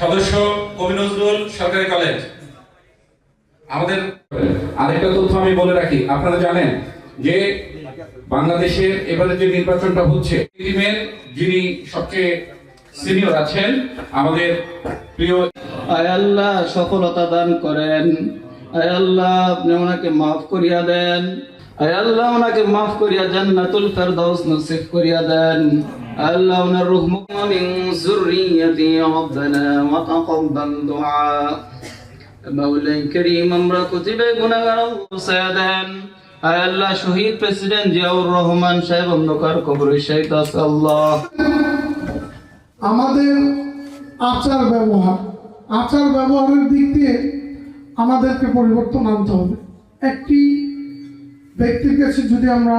সদস্য কবি নজরুল সরকারি কলেজ আমাদের আরেকটা তথ্য আমি বলে রাখি, আপনারা জানেন যে বাংলাদেশের এবারে যে নির্বাচনটা হচ্ছে যিনি সবচেয়ে সিনিয়র আছেন, আমাদের প্রিয় আয় আল্লাহ সফলতা দান করেন। আয় আল্লাহ আপনি ওনাকে মাফ করিয়া দেন। আল্লাহ ওনাকে মাফ করিয়া নসিব করিয়া দেন। আল্লাহ ওনার মিন যুররিয়াতি রব্বানা ওয়া তাকাব্বাল দুআ। মাওলাই করিম, আমরা কুতিবে আল্লাহ, শহীদ প্রেসিডেন্ট জিয়াউর রহমান সাহেব, অন্ধকার আল্লাহ। আমাদের আচার ব্যবহার, আচার ব্যবহারের দিক দিয়ে আমাদেরকে পরিবর্তন আনতে হবে। একটি ব্যক্তির কাছে যদি আমরা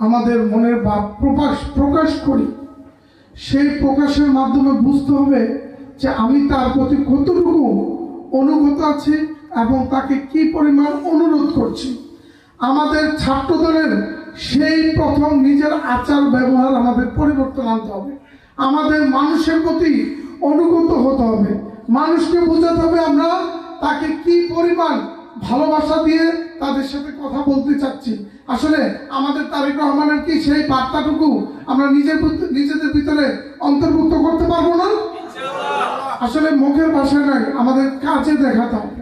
আমাদের মনের ভাব প্রকাশ প্রকাশ করি, সেই প্রকাশের মাধ্যমে বুঝতে হবে যে আমি তার প্রতি কতটুকু অনুগত আছি এবং তাকে কি পরিমাণ অনুরোধ করছি। আমাদের ছাত্রদলের সেই প্রথম নিজের আচার ব্যবহার আমাদের পরিবর্তন আনতে হবে। আমাদের মানুষের প্রতি অনুগত হতে হবে। মানুষকে বোঝাতে হবে আমরা তাকে কি পরিমাণ ভালোবাসা দিয়ে তাদের সাথে কথা বলতে চাচ্ছি। আসলে আমাদের তারেক রহমানের কি সেই বার্তাটুকু আমরা নিজের নিজেদের ভিতরে অন্তর্ভুক্ত করতে পারব না? আসলে মুখের ভাষায় নয়, আমাদের কাজে দেখাতে হবে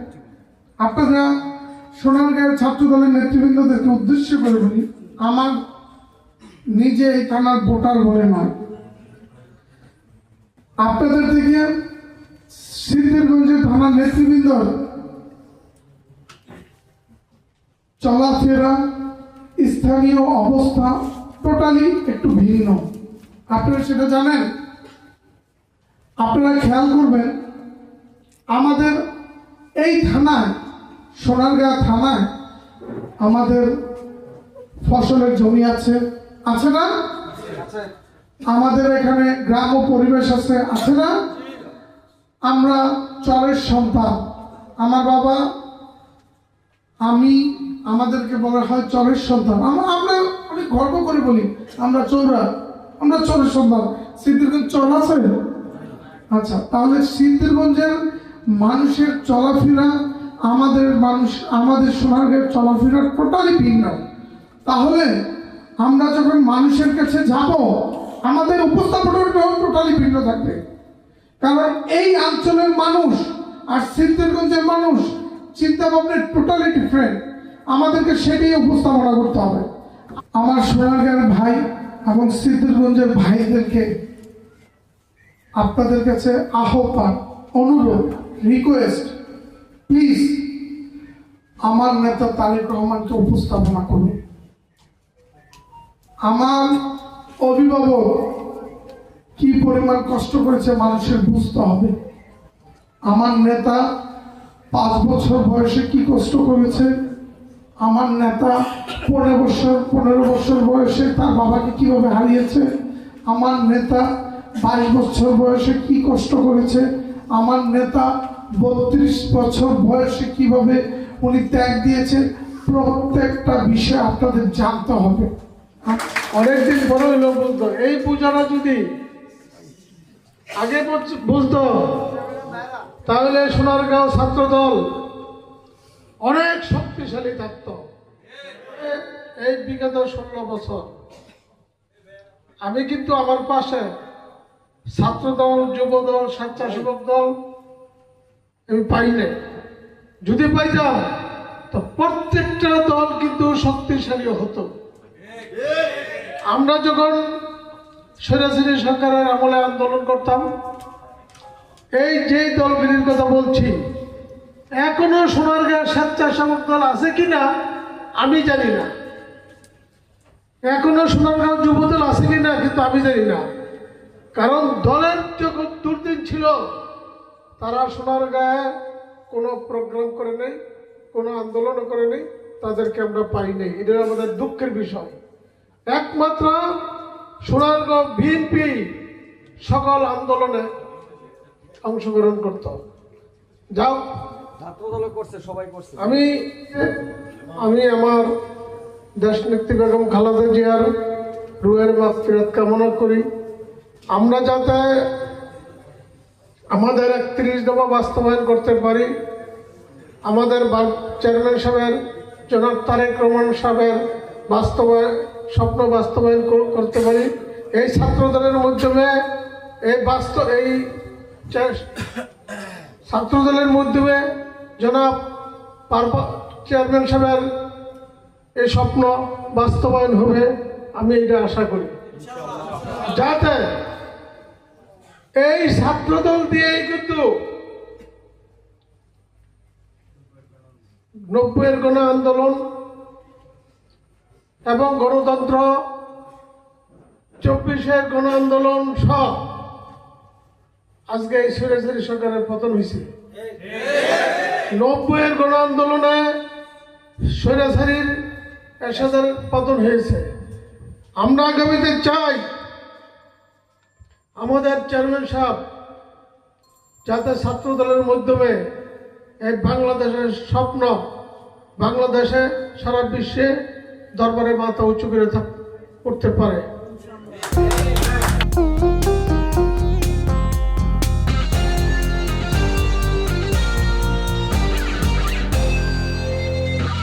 আপনারা সোনারগাঁয়ের ছাত্র দলের নেতৃবৃন্দদেরকে উদ্দেশ্য করে বলি, আমার নিজে এই থানার ভোটার বলে নয়। আপনাদের থেকে সিদ্ধিরগঞ্জের থানার নেতৃবৃন্দ চলাফেরা, স্থানীয় অবস্থা টোটালি একটু ভিন্ন। আপনারা সেটা জানেন? আপনারা খেয়াল করবেন, আমাদের এই থানায়, সোনারগাঁ থানায় আমাদের ফসলের জমি আছে। আছে না? আমাদের এখানে গ্রাম ও পরিবেশ আছে আছে না? আমরা চরের সন্তান। আমার বাবা আমি আমাদেরকে বলা হয় চরের সন্তান। আমরা আমরা অনেক গর্ব করে বলি, আমরা চৌরা আমরা চরের সন্তান। সিদ্ধিরগঞ্জ চর আছে? আচ্ছা তাহলে সিদ্ধিরগঞ্জের মানুষের চলাফেরা, আমাদের মানুষ আমাদের সোনারগাঁয়ের চলাফেরা টোটালি ভিন্ন। তাহলে আমরা যখন মানুষের কাছে যাব, আমাদের উপস্থাপনাটাও টোটালি ভিন্ন থাকবে। কারণ এই অঞ্চলের মানুষ আর সিদ্ধিরগঞ্জের মানুষ চিন্তা ভাবনা টোটালি ডিফারেন্ট আমাদেরকে সেটাই উপস্থাপনা করতে হবে। আমার সোনারগাঁয়ের ভাই এবং সিদ্ধিরগঞ্জের ভাইদেরকে আপনাদের কাছে আহ্বান, অনুরোধ রিকোয়েস্ট প্লিজ আমার নেতা তারেক রহমানকে উপস্থাপনা করুন। আমার অভিভাবক কি পরিমাণ কষ্ট করেছে মানুষের বুঝতে হবে। আমার নেতা পাঁচ বছর বয়সে কি কষ্ট করেছে আমার নেতা পনেরো বছর পনেরো বছর বয়সে তার বাবাকে কীভাবে হারিয়েছে? আমার নেতা বাইশ বছর বয়সে কি কষ্ট করেছে? আমার নেতা বত্রিশ বছর বয়সে কীভাবে উনি ত্যাগ দিয়েছে? প্রত্যেকটা বিষয় আপনাদের জানতে হবে। অনেকদিন পরে হইল বুঝতো এই পূজাটা যদি আগে বুঝ- বুঝতো তাহলে সোনারগাঁও ছাত্র দল অনেক শক্তিশালী থাকত এই বিগত ষোলো বছর। আমি কিন্তু আমার পাশে ছাত্র দল যুব দল স্বেচ্ছাসেবক দল আমি পাই নাই। যদি পাইতাম তো প্রত্যেকটা দল কিন্তু শক্তিশালী হতো। আমরা যখন সরাসরি সরকারের আমলে আন্দোলন করতাম এই যে দলগুলির কথা বলছি, এখনও সোনারগাঁ স্বেচ্ছাসেবক দল আছে কিনা, আমি জানি না। এখনও সোনারগাঁও যুব দল আছে কিনা, কিন্তু আমি জানি না। কারণ দলের যখন দুর্দিন ছিল, তারা সোনার সোনারগাঁয়ে কোনো প্রোগ্রাম করে নেই, কোনো আন্দোলনও করে নেই, তাদেরকে আমরা পাই নাই। এটা আমাদের দুঃখের বিষয়। একমাত্র সোনারগাঁও বিএনপি সকল আন্দোলনে অংশগ্রহণ করত। যাও। আমি আমি আমার দেশ নেত্রী বেগম খালেদা জিয়ার রুহের মাফিরাত কামনা করি। আমরা যাতে আমাদের একত্রিশ দফা বাস্তবায়ন করতে পারি আমাদের চেয়ারম্যান সাহেবের জনাব তারেক রহমান সাহেবের বাস্তবায়ন স্বপ্ন বাস্তবায়ন করতে পারি। এই ছাত্রদলের মাধ্যমে এই বাস্তব এই ছাত্রদলের মাধ্যমে জনাব চেয়ারম্যান সাহেবের এই স্বপ্ন বাস্তবায়ন হবে, আমি এটা আশা করি। যাতে এই ছাত্রদল দিয়েই কিন্তু নব্বইয়ের গণ আন্দোলন এবং গণতন্ত্র চব্বিশের গণ আন্দোলন সব আজকে এই সুরেশ্বরী সরকারের পতন হয়েছে। নব্বইয়ের গণ আন্দোলনে স্বৈরাচারীর এরশাদের পতন হয়েছে। আমরা আগামীতে চাই আমাদের চেয়ারম্যান সাহেব যাতে ছাত্র দলের মাধ্যমে এই বাংলাদেশের স্বপ্ন, বাংলাদেশে সারা বিশ্বে দরবারে মাথা উঁচু করে করতে পারে।